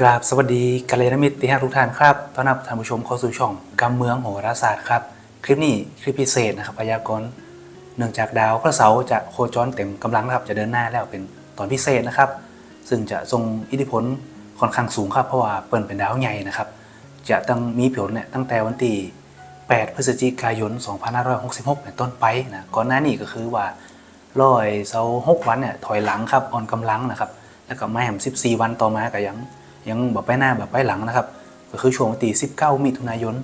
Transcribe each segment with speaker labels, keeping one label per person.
Speaker 1: กราบสวัสดีกัลยาณมิตรที่รักทุกท่านครับต้อนรับท่านผู้ชมเข้าสู่ช่องกำเมืองโหราศาสตร์ครับ คลิปนี้คลิปพิเศษนะครับพยากรณ์เนื่องจากดาวพระเสาร์จะโคจรเต็มกำลังนะครับจะเดินหน้าแล้วเป็นตอนพิเศษนะครับ ซึ่งจะทรงอิทธิพลค่อนข้างสูงครับเพราะว่าเปิ่นเป็นดาวใหญ่นะครับจะต้องมีผลเนี่ยตั้งแต่วันที่ 8 พฤศจิกายน 2566 เป็นต้นไปนะก่อนหน้านี้ก็คือว่าร้อยเสาหกวันเนี่ยถอยหลังครับอ่อนกำลังนะครับแล้วก็มาแหม14 วันต่อมาก็ยัง ยังแบบไปหน้าแบบไปหลังนะครับ ก็คือช่วงวันที่19 มิถุนายน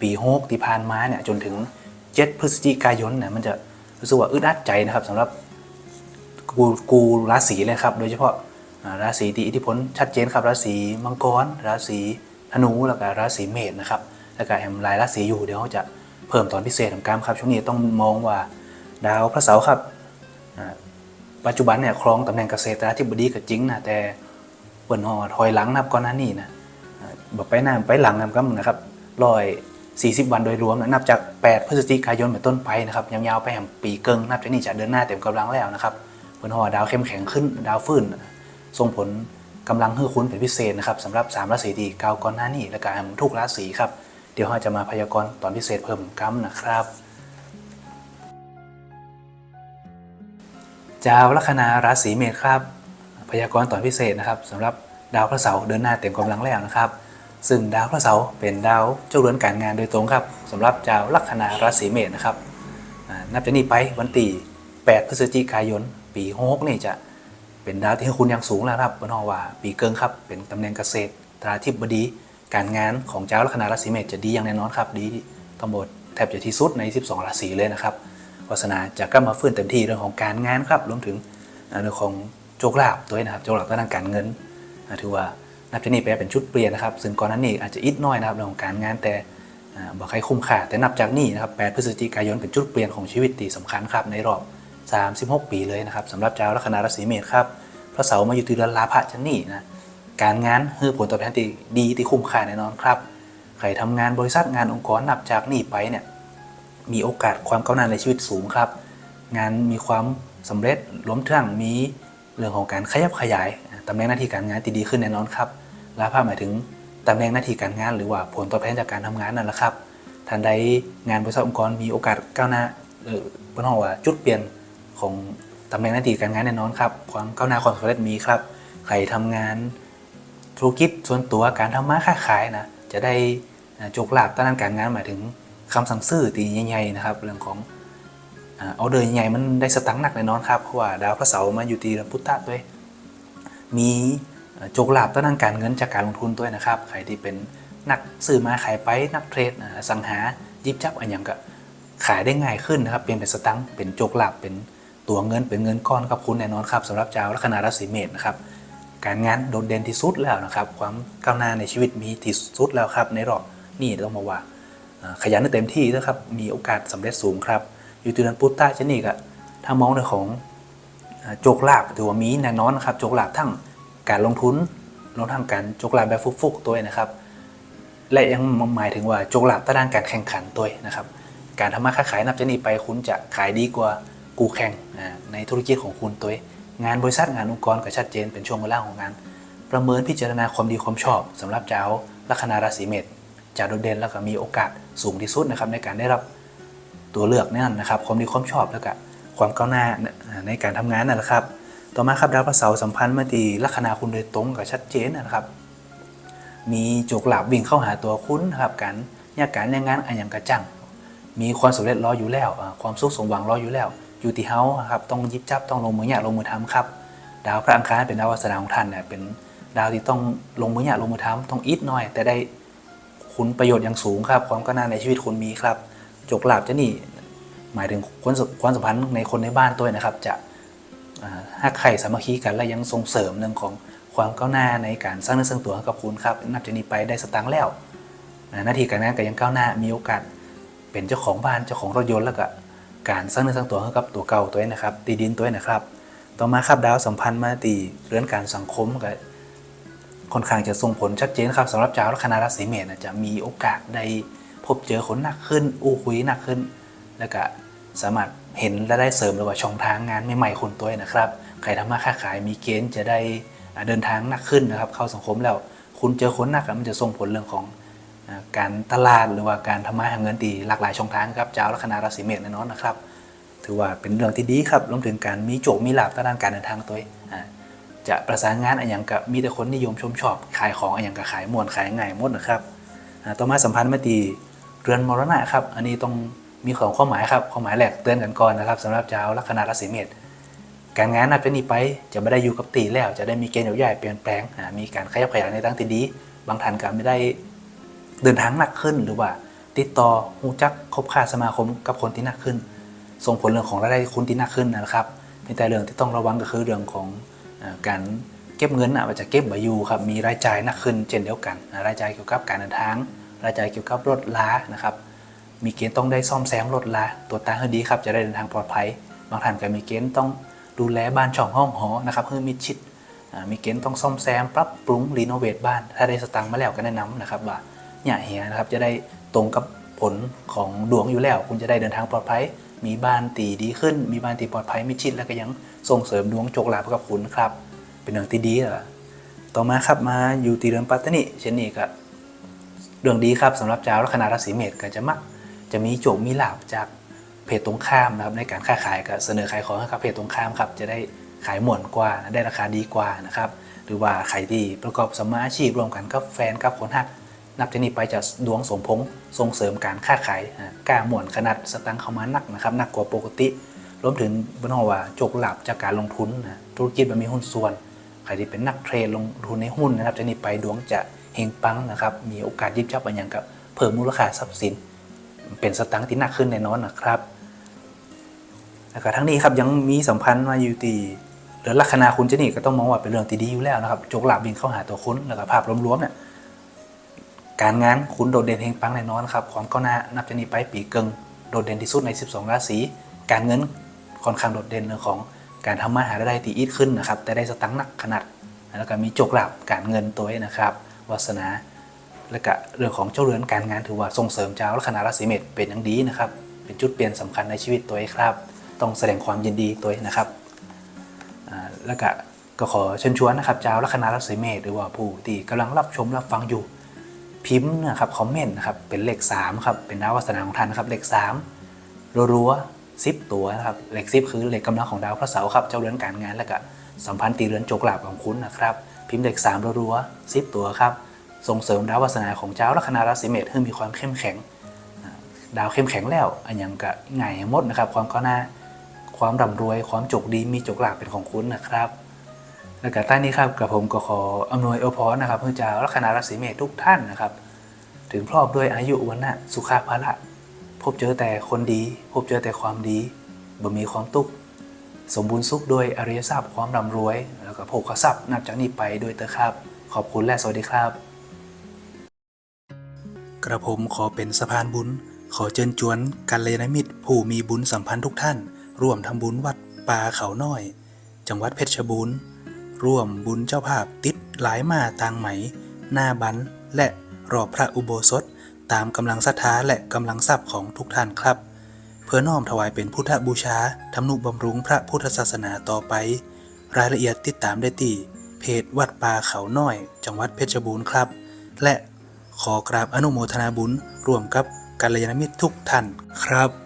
Speaker 1: ปี6ที่ผ่านมาเนี่ยจนถึง 7 พฤศจิกายนเนี่ยมันจะรู้สึกว่าอึดอัดใจนะครับสำหรับกูกูราศีเลยครับ โดยเฉพาะราศีที่อิทธิพลชัดเจนครับราศีมังกร ราศีธนูแล้วก็ราศีเมษนะครับแล้วก็แอมหลายราศีอยู่เดี๋ยวเขาจะเพิ่มตอนพิเศษของการครับช่วงนี้ต้องมองว่าดาวพระเสาร์ครับปัจจุบันเนี่ยครองตำแหน่งเกษตราธิบดีก็จริงนะแต่ ปิดนอถอยหลังนับก่อนหน้านี้นะบอกไปหน้าไปหลังนะครับนะครับร้อยสี่สิบวันโดยรวมนะนับจาก 8 พฤศจิกายนเป็นต้นไปนะครับยาวๆไปแห่งปีเกิงนับจากนี้จะเดินหน้าเต็มกำลังแล้วนะครับเปิดนอดาวเข้มแข็งขึ้นดาวฟื้นส่งผลกำลังเฮือคุ้นเป็นพิเศษนะครับสำหรับสามราศีที่กล่าวก่อนหน้านี้และการทุกราศีครับเดี๋ยวเราจะมาพยากรณ์ตอนพิเศษเพิ่มกัมนะครับจ้าลัคนาราศีเมษครับ พยากรณ์ตอนพิเศษนะครับสำหรับดาวพระเสาร์เดินหน้าเต็มกำลังแล้วนะครับ ซึ่งดาวพระเสาร์เป็นดาวเจ้าเรือนการงานโดยตรงครับสำหรับเจ้าลัคนาราศีเมษนะครับนับจากนี้ไปวันที่8พฤศจิกายน ปี6นี่จะเป็นดาวที่ให้คุณอย่างสูงแล้วครับบนหอว่าปีเกิงครับเป็นตำแหน่งเกษตรตราธิบดี การงานของเจ้าลัคนาราศีเมษจะดีอย่างแน่นอนครับ ดีทั้งหมดแทบจะที่สุดใน 12 ราศีเลยนะครับวาสนาจะกลับมาฟื้นเต็มที่เรื่องของการงานครับรวมถึงอ่าเรื่องของ โชคลาภด้วยนะครับโชคลาภทางการเงินถือว่านับจากนี้ไปเป็นชุดเปลี่ยนนะครับ ซึ่งก่อนนั้นนี่อาจจะอิดน้อยนะครับเรื่องของการงานแต่บอกใครคุ้มค่าแต่นับจากนี้นะครับ 8 พฤศจิกายนเป็นจุดเปลี่ยนของชีวิตที่สำคัญครับในรอบ 36 ปีเลยนะครับสำหรับเจ้าลัคนาราศีเมษครับพระเสาร์มาอยู่ที่เรือนลาภะชนนี้นะการงานคือผลตอบแทนที่ดีที่คุ้มค่าแน่นอนครับใครทำงานบริษัทงานองค์กรนับจากนี้ไปเนี่ยมีโอกาสความก้าวหน้าในชีวิตสูงครับ งานมีความสำเร็จรวมทั้งมี เรื่องของการขยับขยายตำแหน่งหน้าที่การงานที่ดีขึ้นแน่นอนครับลาภะหมายถึงตำแหน่งหน้าที่การงานหรือว่าผลตอบแทนจากการทำงานนั่นแหละครับท่านใดงานบริษัทองค์กรมีโอกาสก้าวหน้าเออเพื่อนว่าจุดเปลี่ยนของตำแหน่งหน้าที่การงานแน่นอนครับความก้าวหน้าความสำเร็จมีครับใครทำงานธุรกิจส่วนตัวการทำมาค้าขายนะจะได้โจกลาภด้านการงานหมายถึงคำสั่งซื้อตีใหญ่ๆนะครับ เรื่องของ เอาเดินใหญ่มันได้สตังค์หนักแน่นอนครับเพราะว่าดาวพระเสาร์มาอยู่ตีลพุทธะด้วย มีเอ่อโจกลาภด้านการเงินจากการลงทุนด้วยนะครับใครที่เป็นนักซื้อมาขายไปนักเทรดสังหาหยิบจับอะไรย่างก็ขายได้ง่ายขึ้นนะครับ เปลี่ยนเป็นสตังค์เป็นโจกลาภเป็นตัวเงินเป็นเงินก้อนกับคุณแน่นอนครับสำหรับชาวลัคนาราศีเมษนะครับการงานโดดเด่นที่สุดแล้วนะครับ ความก้าวหน้าในชีวิตมีที่สุดแล้วครับ ในรอบนี่ต้องมาว่าขยันให้เต็มที่นะครับมีโอกาสสำเร็จสูงครับ อยู่ที่นั้นพุทธะชนิดก็ถ้ามองในของโจกลาบถือว่ามีแน่นอนนะครับโจกลาบทั้งการลงทุนรวมทั้งการโจกลาบแบบฟุกๆตัวนะครับ และยังหมายถึงว่าโจกลาบด้านการแข่งขันตัวนะครับ การทำมาค้าขายนับจากนี้ไปคุณจะขายดีกว่ากูแข่งในธุรกิจของคุณตัวงานบริษัทงานองค์กรก็ชัดเจนเป็นช่วงเวลาของงาน ประเมินพิจารณาความดีความชอบสำหรับเจ้าลัคนาราศีเมษจะโดดเด่นแล้วก็มีโอกาสสูงที่สุดนะครับในการได้รับ ตัวเลือกนั่นนะครับ ความดีความชอบแล้วก็ความก้าวหน้าในการทำงานนั่นแหละครับ ต่อมาครับดาวพระเสาร์สัมพันธ์มาตีลัคนาคุณโดยตรงกับชัดเจนนะครับ มีโจกหลาบวิ่งเข้าหาตัวคุณนะครับการยากการแรงงานอันยังกระจังมีความสำเร็จรออยู่แล้ว ความสุขสมหวังรออยู่แล้ว อยู่ที่เฮาครับต้องยิบจับต้องลงมืออยากลงมือทำครับ ดาวพระอังคารเป็นดาววาสนาของท่านเนี่ยเป็นดาวที่ต้องลงมืออยากลงมือทำต้องอิดหน่อย แต่ได้คุณประโยชน์อย่างสูงครับ ความก้าวหน้าในชีวิตคุณมีครับ จกหลาบจะนี่หมายถึงความสัมพันธ์ในคนในบ้านตัวนะครับ จะอ่าหักไข่สามัคคีกันและยังส่งเสริมเรื่องของความก้าวหน้าในการสร้างเนื้อสร้างตัวให้กับคุณครับ นับจากนี้ไปได้สตางค์แล้วหน้าที่การงานก็ยังก้าวหน้ามีโอกาสเป็นเจ้าของบ้านเจ้าของรถยนต์แล้วก็การสร้างเนื้อสร้างตัวกับตัวเก่าตัวเองนะครับตีดินตัวเองนะครับ ต่อมาครับดาวสัมพันธ์มาตีเรื่องการสังคมก็ค่อนข้างจะส่งผลชัดเจนครับสำหรับชาวลัคนาราศีเมษจะมีโอกาสได้ พบเจอคนหนักขึ้น อู้คุยหนักขึ้น แล้วก็สามารถเห็นและได้เสริมหรือว่าช่องทางงานใหม่ๆคนตัวนะครับ ใครทำมาค้าขายมีเกณฑ์จะได้เดินทางหนักขึ้นนะครับ เข้าสังคมแล้วคุณเจอคนหนักมันจะส่งผลเรื่องของการตลาดหรือว่าการทำมาหาเงินดีหลากหลายช่องทางครับเจ้าลัคนาราศีเมษแน่นอนนะครับ ถือว่าเป็นเรื่องที่ดีครับรวมถึงการมีโจกมีหลาบทางด้านการเดินทางตัวจะประสานงานอะไรอย่างกับมีแต่คนนิยมชมชอบ ขายของอะไรอย่างกับขายมวนขายง่ายหมดนะครับต่อมาสัมพันธ์มาตี เรือนมรณะครับ อันนี้ต้องมีของข้อหมายครับข้อหมายแรกเตือนกันก่อนนะครับสำหรับเจ้าลัคนาราศีเมษการงานนับจากนี้ไปจะไม่ได้อยู่กับตีแล้ว จะได้มีเกณฑ์ใหญ่ๆเปลี่ยนแปลงมีการขยับขยายในทางที่ดี บางท่านก็ไม่ได้เดินทางหนักขึ้นหรือว่า ติดต่อหูจักคบค้าสมาคมกับคนที่หนักขึ้น ส่งผลเรื่องของรายได้คุณที่หนักขึ้นนะครับมีแต่เรื่องที่ต้องระวังก็คือเรื่องของการเก็บเงินอาจจะเก็บไว้อยู่ครับมีรายจ่ายหนักขึ้นเช่นเดียวกันรายจ่ายเกี่ยวกับการเดินทาง รายจ่ายเกี่ยวกับรถล้านะครับมีเกณฑ์ต้องได้ซ่อมแซมรถล้าตัวจตาให้ดีครับจะได้เดินทางปลอดภัย บางท่านก็มีเกณฑ์ต้องดูแลบ้านช่องห้องหอนะครับเพื่อมิดชิดมีเกณฑ์ต้องซ่อมแซมปรับปรุงรีโนเวทบ้าน ถ้าได้สตังค์มาแล้วก็แนะนำนะครับว่าอย่าเหียนะครับจะได้ตรงกับผลของดวงอยู่แล้ว คุณจะได้เดินทางปลอดภัย มีบ้านตีดีขึ้น มีบ้านตีปลอดภัยมิดชิดแล้วก็ยังส่งเสริมดวงโชคลาภกับคุณครับ เป็นเรื่องที่ดีเหรอต่อมาครับมาอยู่ตีเรือนปัตตานีเช่นนี้ก็ เรื่องดีครับสำหรับชาวลัคนาราศีเมษก็จะมักจะมีโจกมีลาบจากเพจตรงข้ามนะครับในการค้าขายก็เสนอขายของให้กับเพจตรงข้ามครับจะได้ขายหมวนกว่าได้ราคาดีกว่านะครับหรือว่าขายดีประกอบสมาอาชีพรวมกันกับแฟนกับคนหักนับจากนี้ไปจะดวงสมพงษ์ส่งเสริมการค้าขายกล้าหมวนขนาดสตังค์เข้ามานักนะครับนักกว่าปกติรวมถึงบนหอว่าโจกลาบจากการลงทุนนะธุรกิจมันมีหุ้นส่วน ใครที่เป็นนักเทรดลงทุนในหุ้นนะครับจากนี้ไปดวงจะ เฮงปังนะครับ มีโอกาสยิบจับอะไรอย่างกับเพิ่มมูลค่าทรัพย์สิน เป็นสตังค์ที่หนักขึ้นแน่นอนนะครับแล้วก็ทั้งนี้ครับยังมีสัมพันธ์มาอยู่ตีเรือลัคนาคุณเจนี่ก็ต้องมองว่าเป็นเรื่องที่ดีอยู่แล้วนะครับโจกลาบบินเข้าหาตัวคุณแล้วก็ภาพรวมๆเนี่ยการงานคุณโดดเด่นเฮงปังแน่นอนครับความก้าวหน้านับจากนี้ไปปีเกิงโดดเด่นที่สุดใน 12 ราศีการเงินค่อนข้างโดดเด่นเรื่องของการทำมาหารายได้ที่อีดขึ้นนะครับแต่ได้สตังค์หนักขนาดแล้วก็มีโจกลาบการเงินตัวเองนะครับ วาสนา แล้วก็เรื่องของเจ้าเรือนการงานถือว่าส่งเสริมเจ้าลัคนาราศีเมษเป็นอย่างดีนะครับ เป็นจุดเปลี่ยนสำคัญในชีวิตตัวเองครับ ต้องแสดงความยินดีตัวเองนะครับแล้วก็ก็ขอเชิญชวนนะครับเจ้าลัคนาราศีเมษหรือว่าผู้ที่กำลังรับชมรับฟังอยู่พิมพ์นะครับคอมเมนต์นะครับเป็นเลข3ครับเป็นดาววาสนาของท่านนะครับเลข3รัวๆซิปตัวนะครับเลขซิปคือเลขกำลังของดาวพระเสาร์ครับเจ้าเรือนการงานแล้วก็สัมพันธ์ตีเรือนโจกลาบของคุณนะครับ พิมพ์เลข3รัวๆซิปตัวครับ ส่งเสริมดาววาสนาของเจ้าลัคนาราศีเมษให้มีความเข้มแข็ง ดาวเข้มแข็งแล้วอันยังกะง่ายมดนะครับ ความก้าวหน้า ความร่ำรวย ความจกดีมีจกหลากเป็นของคุณนะครับ แล้วก็ใต้นี้ครับกับผมก็ขออำนวยอวยพรนะครับเพื่อจะลัคนาราศีเมษทุกท่านนะครับ ถึงพร้อมด้วยอายุวันนะสุขภาภละพบเจอแต่คนดี พบเจอแต่ความดีบ่มีความตุกข์ สมบูรณ์สุขโดยอริยทรัพย์ความร่ำรวย แล้วก็โภคทรัพย์นับจากนี้ไปด้วยเถอะครับ ขอบคุณและสวัสดีครับ กระผมขอเป็นสะพานบุญ ขอเชิญชวนกัลยามิตร ผู้มีบุญสัมพันธ์ทุกท่าน ร่วมทำบุญวัดป่าเขาน้อย จังหวัดเพชรบูรณ์ร่วมบุญเจ้าภาพติดหลายมาต่างไหม หน้าบันและรอบพระอุโบสถ ตามกำลังศรัทธาและกำลังทรัพย์ของทุกท่านครับ พื่อน้อมถวายเป็นพุทธบูชาทำนุบำรุงพระพุทธศาสนาต่อไป รายละเอียดติดตามได้ที่เพจวัดป่าเขาน้อย จังหวัดเพชรบูรณ์ครับ และขอกราบอนุโมทนาบุญร่วมกับกัลยาณมิตรทุกท่านครับ